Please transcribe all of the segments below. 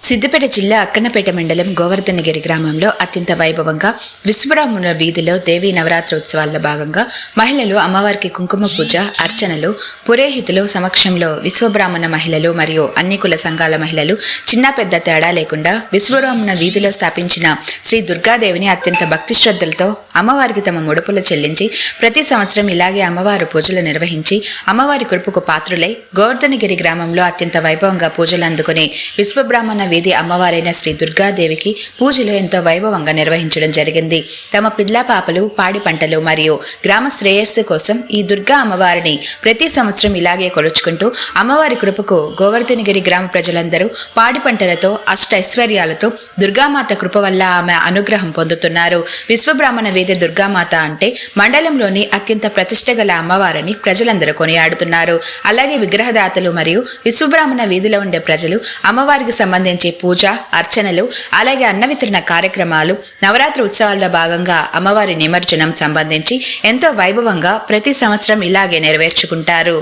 సిద్దిపేట జిల్లా అక్కన్నపేట మండలం గోవర్ధనగిరి గ్రామంలో అత్యంత వైభవంగా విశ్వరాముల వీధిలో దేవీ నవరాత్రోత్సవాల్లో భాగంగా మహిళలు అమ్మవారికి కుంకుమ పూజ అర్చనలు పురోహితులు సమక్షంలో విశ్వబ్రాహ్మణ మహిళలు మరియు అన్ని కుల సంఘాల మహిళలు చిన్న పెద్ద తేడా లేకుండా విశ్వబ్రాహ్మణ వీధిలో స్థాపించిన శ్రీ దుర్గాదేవిని అత్యంత భక్తి శ్రద్ధలతో అమ్మవారికి తమ ముడుపులు చెల్లించి ప్రతి సంవత్సరం ఇలాగే అమ్మవారు పూజలు నిర్వహించి అమ్మవారి కృపకు పాత్రులై గోవర్ధనగిరి గ్రామంలో అత్యంత వైభవంగా పూజలు అందుకునే విశ్వబ్రాహ్మణ వీధి అమ్మవారైన శ్రీ దుర్గాదేవికి పూజలు ఎంతో వైభవంగా నిర్వహించడం జరిగింది. తమ పిల్ల పాపలు పాడి పంటలు మరియు గ్రామ శ్రేయస్సు కోసం ఈ దుర్గా అమ్మవారిని ప్రతి సంవత్సరం ఇలాగే కొలుచుకుంటూ అమ్మవారి కృపకు గోవర్ధనగిరి గ్రామ ప్రజలందరూ పాడి పంటలతో అష్ట ఐశ్వర్యాలతో దుర్గామాత కృప వల్ల ఆమె అనుగ్రహం పొందుతున్నారు. విశ్వబ్రాహ్మణ వేద దుర్గామాత అంటే మండలంలోని అత్యంత ప్రతిష్ట గల అమ్మవారని ప్రజలందరూ కొనియాడుతున్నారు. అలాగే విగ్రహదాతలు మరియు విశ్వబ్రాహ్మణ వీధిలో ఉండే ప్రజలు అమ్మవారికి సంబంధించి పూజ అర్చనలు అలాగే అన్న వితరణ కార్యక్రమాలు నవరాత్రి ఉత్సవాల్లో భాగంగా అమ్మవారి నిమజ్జనం సంబంధించి ఎంతో వైభవంగా ప్రతి సంవత్సరం ఇలాగే నెరవేర్చుకుంటారు.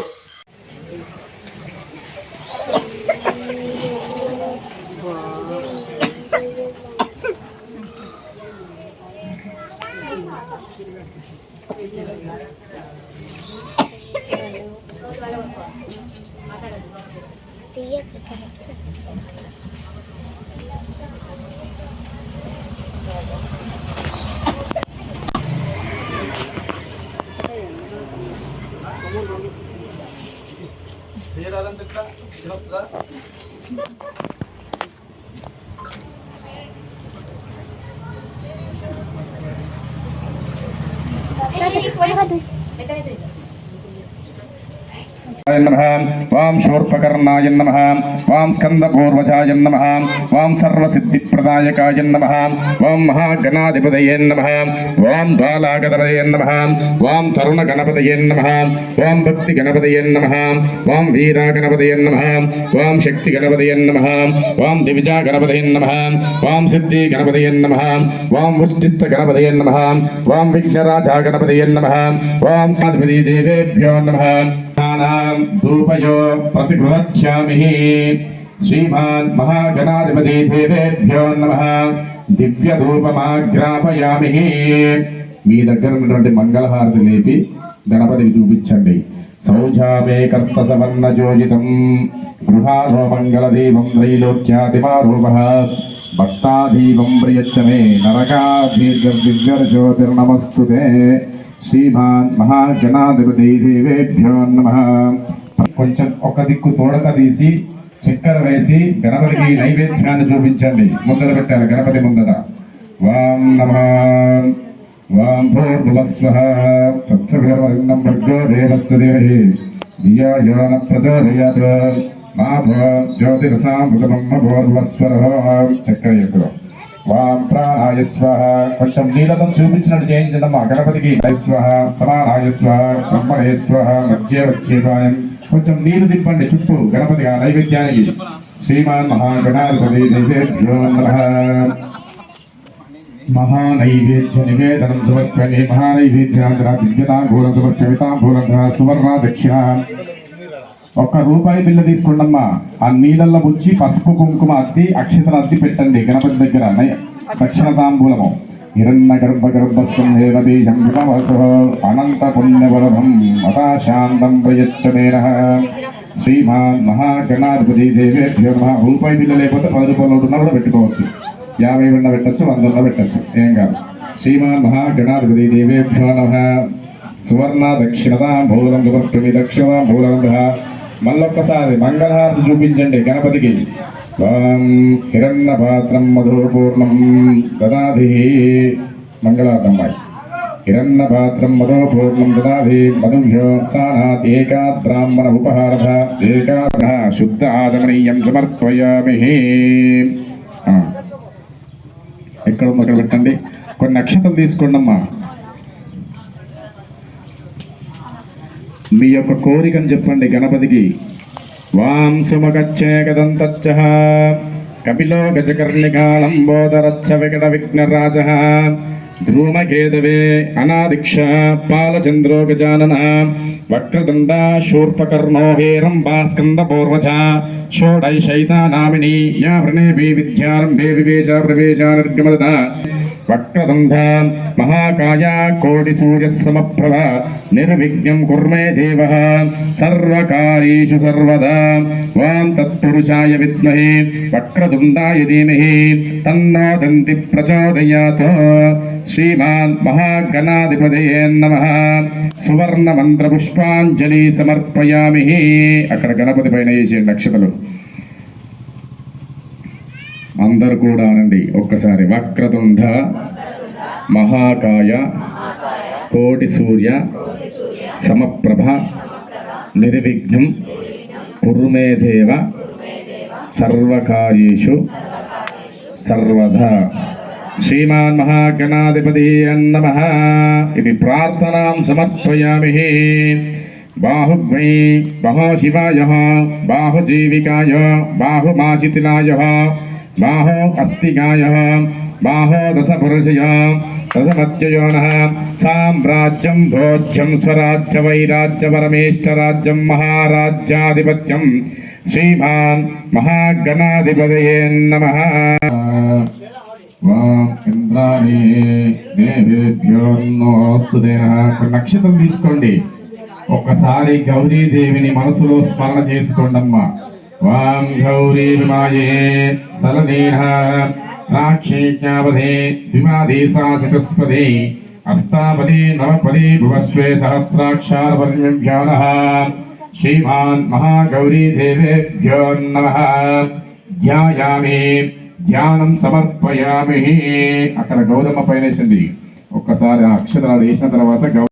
నమః వాం శూర్పకర్ణాయ నమః వాం స్కందపూర్వజాయ నమః వాం సర్వసిద్ధిప్రదాయకాయ నమః వాం మహాగణాధిపతయే నమః వాం బాలాగణపతయే నమః వాం తరుణగణపతయే నమః వాం భక్తిగణపతయే నమః వాం వీరాగణపతయే నమః వాం శక్తిగణపతయే నమః వాం దివిజాగణపతయే నమః వాం సిద్ధిగణపతయే నమః వాం ఉష్టిష్టగణపతయే నమః వాం విఘ్నరాజాగణపతయే నమః వాం అధిపతి దేవేభ్యో నమః జ్ఞానాం ధూపయో ప్రతిగృహ్యామి శ్రీమాన్ మహాగణాధిపతి దేవేభ్యో నమ. దివ్య ధూపమాగ్రాపయామి మీ దగ్గర ఉన్నటువంటి మంగళహారతి లేపి గణపతికి చూపించండి. సౌజామే కర్త సమన్న జోజితం గృహారో మంగళ దీపం త్రైలోక్యాతిమారూప భక్తాదీపం ప్రియచ్చమే నరకా దీర్ఘ దివ్యర్జ్యోతిర్నమస్తుతే శ్రీమాన్ మహాజనాధిపతి దేవేభ్యో నమ. కొంచెం ఒక దిక్కు తోడక తీసి చక్కెర వేసి గణపతికి నైవేద్యాన్ని చూపించండి. ముందర పెట్టారు గణపతి ముందర. వాం నమ. వాం భూర్భువస్వ. తత్సవిరవన్నం భర్గో దేవశ్చ దేవహి. ధియాయాన ప్రచోదయాత్. మా భవ జ్యోతిరసామృతమమ్మ భూర్భువస్వర. చక్కెర ఎక్కువ వాం కొంచెం నీలతం చూపించినట్టు చేయించదమ్మా గణపతికి స్వాహ సమానాయస్వ స్వాహ మధ్య వచ్చేపాయం కొంచెం నీరు దింపండి చుట్టూ గణపతి ఆ నైవేద్యానికి. శ్రీమాన్ మహాగణాధిపతి నైవేద్యో మహానైవేద్య నివేదనం సమర్పణే. మహానైవేద్యాంధ్ర దివ్యతాంబూలం సమర్పమితాంబూలంగా సువర్ణ దక్షిణ. ఒక్క రూపాయి బిల్ల తీసుకోండమ్మా. ఆ నీళ్ళల్లో ముంచి పసుపు కుంకుమ అద్ది అక్షతలు అద్ది పెట్టండి గణపతి దగ్గర నై- దక్షిణ తాంబూలము హిరణ్య గర్భ గర్భస్వం బీజం అనంత పుణ్యవరభం అతాశాంతం ప్రయచ్చమేన శ్రీమాన్ మహాగణాధిపతి దేవేభ్యో మహా రూపాయి బిల్ల లేకపోతే పది రూపాయలు నోటు ఉన్నా కూడా పెట్టుకోవచ్చు. యాభై ఉన్న పెట్టచ్చు వంద ఉన్న పెట్టచ్చు. ఏం కాదు. శ్రీమాన్ మహాగణాధిపతి దేవేభ్యో నమ. సువర్ణ దక్షిణతా మూలం సమర్పమి దక్షిణ భూరంధ మళ్ళొక్కసారి మంగళహారతి చూపించండి గణపతికి. హిరణ్య పాత్రం మధురపూర్ణం దదాధి మంగళాదమ్మాయి హిరణ్య పాత్రం మధురపూర్ణం దదాధి మధుభ్యో సానాత్ ఏకా బ్రాహ్మణ ఉపహారథ ఏకా శుద్ధ ఆచమనీయం సమర్పయామి. ఎక్కడ ఉందో అక్కడ పెట్టండి. కొన్ని నక్షత్రం తీసుకోండి అమ్మా మీ యొక్క కోరికను చెప్పండి గణపతికి. వాం సుమగచ్చేకదంతచ్చ కపిలో గజకర్ణికాళంబోదరచ్చ వికట విఘ్నరాజ ध्रुमकेतवे अनादिक्षा पालचन्द्रो गजाननः वक्रदण्डा शूर्पकर्णो हेरं भास्कन्दपूर्वजा षोडैशैता नामिनी या वृणेभि विद्यारम्भे विवेचा प्रवेशानिर्गमदता वक्रदण्डा महाकाया कोटिसूर्यः समप्रभा निर्विघ्नं कुर्मे देवः सर्वकारेषु सर्वदा वां तत्पुरुषाय विद्महे वक्रदुण्डाय धीमहि तन्नो दन्ति प्रचोदयात् శ్రీమాన్ మహాగణాధిపతయే నమ సువర్ణ మంత్ర పుష్పాంజలి సమర్పయామి అక్కడ గణపతి పైన వేసే నక్షతలు అందరు కూడా అనండి ఒక్కసారి. వక్రతుండ మహాకాయ కోటి సూర్య సమప్రభ నిర్విఘ్నం కుర్మేదేవ సర్వకార్యేషు సర్వదా శ్రీమాన్ మహాగణాధిపతి అన్నమ ఇది ప్రార్థనాం సమర్పయామి బాహుగ్వై బహో బాహుజీవికాయ బాహుమాశితిలాయ బాహో అస్తికాయ బాహో దశపురుషయ దశమత్యయోన సామ్రాజ్యం భోజ్యం స్వరాజ్య వైరాజ్య పరమేష్టరాజ్యం మహారాజ్యాధిపత్యం శ్రీమాన్ మహాగణాధిపతయే నమ నమోస్తు నక్షత్రం తీసుకోండి. ఒక్కసారి గౌరీదేవిని మనసులో స్మరణ చేసుకోండమ్మా. వాం గౌరీ మాయే సలనేహ రాక్షేజ్ఞాపదే ద్విమాదేశా అస్తాపదే నవపదే భువస్వే సహస్రాక్షారవర్ణ్యభ్యో నః శ్రీమాన్ మహాగౌరీదేవేభ్యో నమ నమః. ధ్యాయామి ధ్యానం సమర్పయామి. అక్కడ గౌరమ్మ పైనేసింది. ఒక్కసారి ఆ అక్షరాలు వేసిన తర్వాత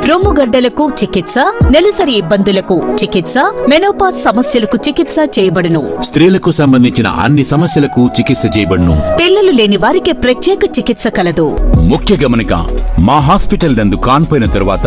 రొమ్ముగడ్డలకు చికిత్స నెలసరి ఇబ్బందులకు చికిత్స మెనోపాజ్ సమస్యలకు చికిత్స చేయబడును. స్త్రీలకు సంబంధించిన అన్ని సమస్యలకు చికిత్స చేయబడును. పిల్లలు లేని వారికి ప్రత్యేక చికిత్స కలదు. ముఖ్య గమనిక మా హాస్పిటల్ నందు కాన్పోయిన తరువాత